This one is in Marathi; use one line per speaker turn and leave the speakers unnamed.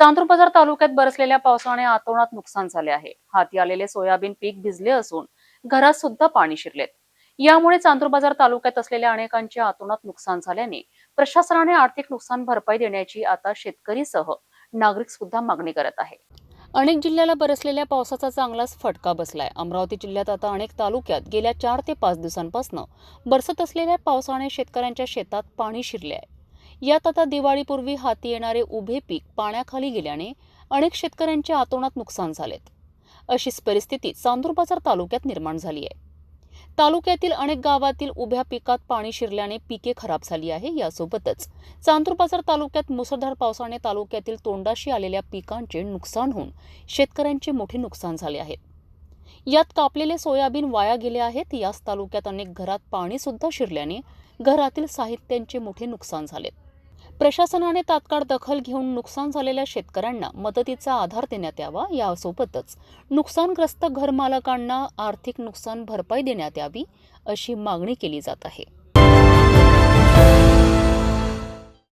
चांदूर बाजार तालुक्यात बरसलेल्या पावसाने आतोनात नुकसान झाले आहे. हाती आलेले सोयाबीन पीक भिजले असून घरात सुद्धा पाणी शिरलेत. यामुळे चांदूर बाजार तालुक्यात असलेल्या अनेकांचे आतोनात नुकसान झाल्याने प्रशासनाने आर्थिक नुकसान भरपाई देण्याची आता शेतकरीसह नागरिक सुद्धा मागणी करत आहे. अनेक जिल्ह्याला बरसलेल्या पावसाचा चांगलाच फटका बसलाय. अमरावती जिल्ह्यात आता अनेक तालुक्यात गेल्या चार ते पाच दिवसांपासून बरसत असलेल्या पावसाने शेतकऱ्यांच्या शेतात पाणी शिरले आहे. यात आता दिवाळीपूर्वी हाती येणारे उभे पीक पाण्याखाली गेल्याने अनेक शेतकऱ्यांच्या आतोनात नुकसान झालेत. अशीच परिस्थिती चांदूर बाजार तालुक्यात निर्माण झाली आहे. तालुक्यातील अनेक गावातील उभ्या पिकात पाणी शिरल्याने पिके खराब झाली आहे. यासोबतच चांदूर बाजार तालुक्यात मुसळधार पावसाने तालुक्यातील तोंडाशी आलेल्या पिकांचे नुकसान होऊन शेतकऱ्यांचे मोठे नुकसान झाले आहे. यात कापलेले सोयाबीन वाया गेले आहेत. याच तालुक्यात अनेक घरात पाणी सुद्धा शिरल्याने घरातील साहित्यांचे मोठे नुकसान झाले प्रशासनाने तात्काळ दखल घेऊन नुकसान झालेल्या शेतकऱ्यांना मदतीचा आधार देण्यात यावा यासोबतच नुकसानग्रस्त घरमालकांना आर्थिक नुकसान भरपाई देण्यात यावी अशी मागणी केली जात आहे.